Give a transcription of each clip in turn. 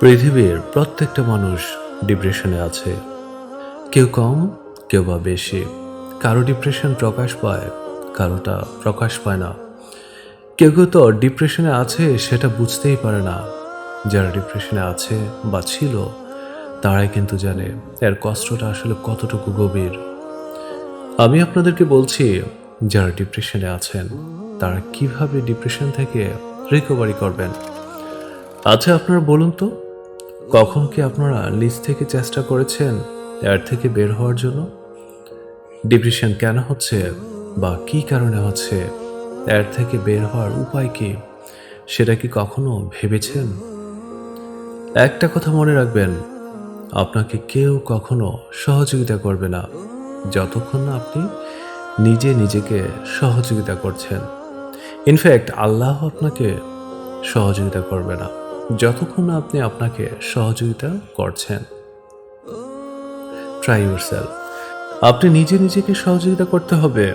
পৃথিবীর প্রত্যেকটা মানুষ ডিপ্রেশনে আছে। কেউ কম, কেউ বা বেশি। কারও ডিপ্রেশন প্রকাশ পায়, কারোটা প্রকাশ পায় না। কেউ কেউ তো ডিপ্রেশনে আছে সেটা বুঝতেই পারে না। যারা ডিপ্রেশনে আছে বা ছিল, তারাই কিন্তু জানে এর কষ্টটা আসলে কতটুকু গভীর। আমি আপনাদেরকে বলছি, যারা ডিপ্রেশনে আছেন, তারা কীভাবে ডিপ্রেশন থেকে রিকভারি করবেন? আচ্ছা আপনারা বলুন তো, কখন কি আপনারা নিজ থেকে চেষ্টা করেছেন এর থেকে বের হওয়ার জন্য? ডিপ্রেশন কেন হচ্ছে বা কি কারণে হচ্ছে? এর থেকে বের হওয়ার উপায় কি? সেটা কি কখনো ভেবেছেন? একটা কথা মনে রাখবেন, আপনাকে কেউ কখনো সহযোগিতা করবে না, যতক্ষণ না আপনি নিজে নিজেকে সহযোগিতা করছেন। ইনফ্যাক্ট আল্লাহ আপনাকে সহযোগিতা করবে না। যতক্ষণ আপনি আপনাকে সহযোগিতা করছেন ট্রাই ইউর সেলফ আপনি নিজে নিজেকে সহযোগিতা করতে হবে,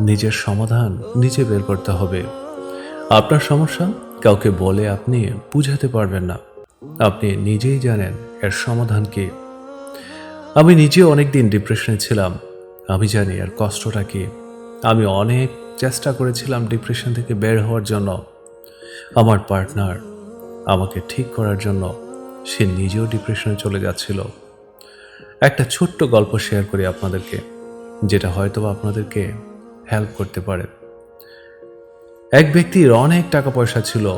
নিজের সমাধান নিজে বের করতে হবে। আপনার সমস্যা কাউকে বলে আপনি বুঝাতে পারবেন না। আপনি নিজেই জানেন এর সমাধান কি। আমি নিজে অনেক দিন ডিপ্রেশনে ছিলাম। আমি জানি এর কষ্টটা কি। আমি অনেক চেষ্টা করেছিলাম ডিপ্রেশন থেকে বের হওয়ার জন্য। আমার পার্টনার আমাকে ঠিক করার জন্য সে নিজেও ডিপ্রেশনে চলে যাচ্ছিল। একটা ছোট্ট গল্প শেয়ার করি আপনাদেরকে, যেটা হয়তো আপনাদেরকে হেল্প করতে পারে। এক ব্যক্তির অনেক টাকা পয়সা ছিল,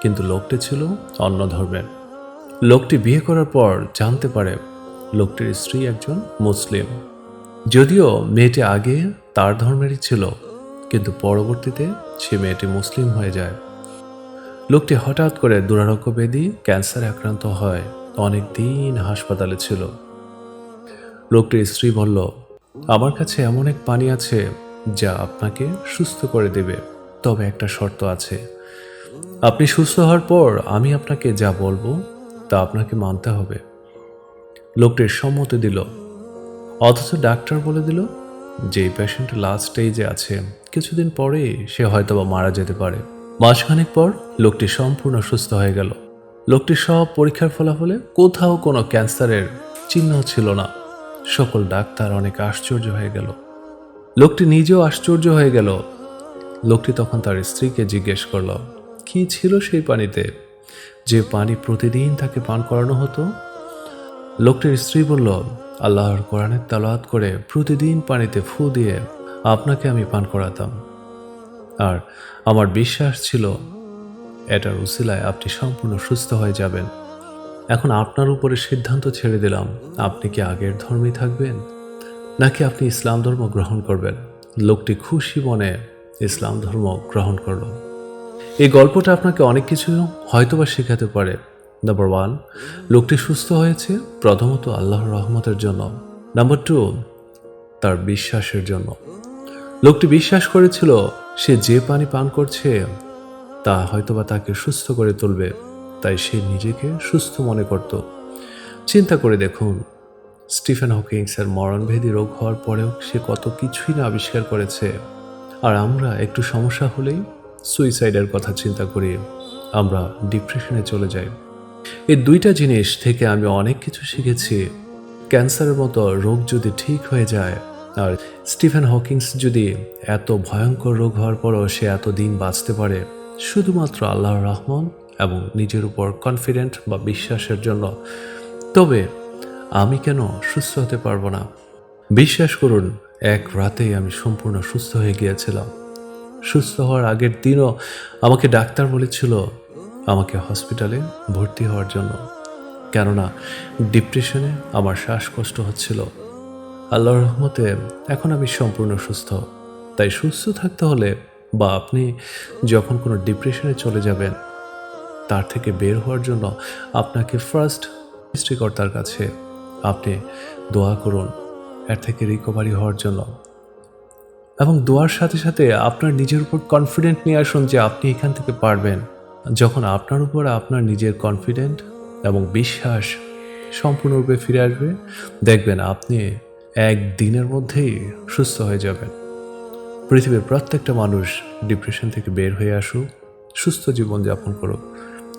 কিন্তু লোকটি ছিল অন্য ধর্মের। লোকটি বিয়ে করার পর জানতে পারে লোকটির স্ত্রী একজন মুসলিম। যদিও মেয়েটি আগে তার ধর্মেরই ছিল, কিন্তু পরবর্তীতে সে মেয়েটি মুসলিম হয়ে যায়। লোকটি হঠাৎ করে দুরারোগ্য ব্যাধি ক্যান্সারে আক্রান্ত হয়। অনেক দিন হাসপাতালে ছিল। লোকটির স্ত্রী বলল, আমার কাছে এমন এক পানি আছে যা আপনাকে সুস্থ করে দেবে। তবে একটা শর্ত আছে। আপনি সুস্থ হওয়ার পর আমি আপনাকে যা বলব তা আপনাকে মানতে হবে। লোকটির সম্মতি দিল। অথচ ডাক্তার বলে দিল যে পেশেন্ট লাস্ট স্টেজে আছে। কিছুদিন পরেই সে হয়তোবা মারা যেতে পারে। মাসখানেক পর লোকটি সম্পূর্ণ সুস্থ হয়ে গেল। লোকটির সব পরীক্ষার ফলাফলে কোথাও কোনো ক্যান্সারের চিহ্ন ছিল না। সকল ডাক্তার অনেক আশ্চর্য হয়ে গেল। লোকটি নিজেও আশ্চর্য হয়ে গেল। লোকটি তখন তার স্ত্রীকে জিজ্ঞেস করল, কি ছিল সেই পানিতে? যে পানি প্রতিদিন তাকে পান করানো হতো? লোকটির স্ত্রী বলল, আল্লাহর কোরআনের তালাওয়াত করে প্রতিদিন পানিতে ফু দিয়ে আপনাকে আমি পান করাতাম। আর আমার বিশ্বাস ছিল এটার উসিলায় আপনি সম্পূর্ণ সুস্থ হয়ে যাবেন। এখন আপনার উপরে সিদ্ধান্ত ছেড়ে দিলাম। আপনি কি আগের ধর্মেই থাকবেন? নাকি আপনি ইসলাম ধর্ম গ্রহণ করবেন? লোকটি খুশি মনে ইসলাম ধর্ম গ্রহণ করল। এই গল্পটা আপনাকে অনেক কিছু হয়তোবা শেখাতে পারে। নাম্বার ওয়ান লোকটি সুস্থ হয়েছে প্রথমত আল্লাহর রহমতের জন্য। নাম্বার টু তার বিশ্বাসের জন্য। লোকটি বিশ্বাস করেছিল সে যে পানি পান করছে, তা হয়তোবা তাকে সুস্থ করে তুলবে, তাই সে নিজেকে সুস্থ মনে করত। চিন্তা করে দেখুন, স্টিফেন হকিংসের মরণভেদী রোগ হওয়ার পরেও সে কত কিছুই না আবিষ্কার করেছে। আর আমরা একটু সমস্যা হলেই সুইসাইডের কথা চিন্তা করি, আমরা ডিপ্রেশনে চলে যাই। এই দুইটা জিনিস থেকে আমি অনেক কিছু শিখেছি। ক্যান্সারের মতো রোগ যদি ঠিক হয়ে যায় আর স্টিফেন হকিংস যদি এত ভয়ঙ্কর রোগ হওয়ার পরও সে এত দিন বাঁচতে পারে, শুধুমাত্র আল্লাহর রহমান এবং নিজের উপর কনফিডেন্ট বা বিশ্বাসের জন্য, তবে আমি কেন সুস্থ হতে পারব না? বিশ্বাস করুন, এক রাতেই আমি সম্পূর্ণ সুস্থ হয়ে গিয়েছিলাম। সুস্থ হওয়ার আগের দিনও আমাকে ডাক্তার বলেছিল আমাকে হসপিটালে ভর্তি হওয়ার জন্য। কেননা ডিপ্রেশনে আমার শ্বাসকষ্ট হচ্ছিল। আল্লাহর রহমতে এখন আমি সম্পূর্ণ সুস্থ। তাই সুস্থ থাকতে হলে বা আপনি যখন কোনো ডিপ্রেশনে চলে যাবেন, তার থেকে বের হওয়ার জন্য আপনাকে ফার্স্ট সৃষ্টিকর্তার কাছে আপনি দোয়া করুন। এর থেকে রিকভারি হওয়ার জন্য। এবং দোয়ার সাথে সাথে আপনার নিজের উপর কনফিডেন্ট নিয়ে আসুন যে আপনি এখান থেকে পারবেন। যখন আপনার উপর আপনার নিজের কনফিডেন্ট এবং বিশ্বাস সম্পূর্ণরূপে ফিরে আসবে, দেখবেন আপনি এক দিনের মধ্যেই সুস্থ হয়ে যাবেন। পৃথিবীর প্রত্যেকটা মানুষ ডিপ্রেশন থেকে বের হয়ে আসুক, সুস্থ জীবন যাপন করুক।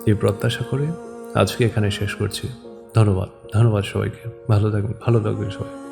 এই প্রত্যাশা করে আজকে এখানে শেষ করছি। ধন্যবাদ। ধন্যবাদ সবাইকে। ভালো থাকবেন ভালো থাকবেন সবাই।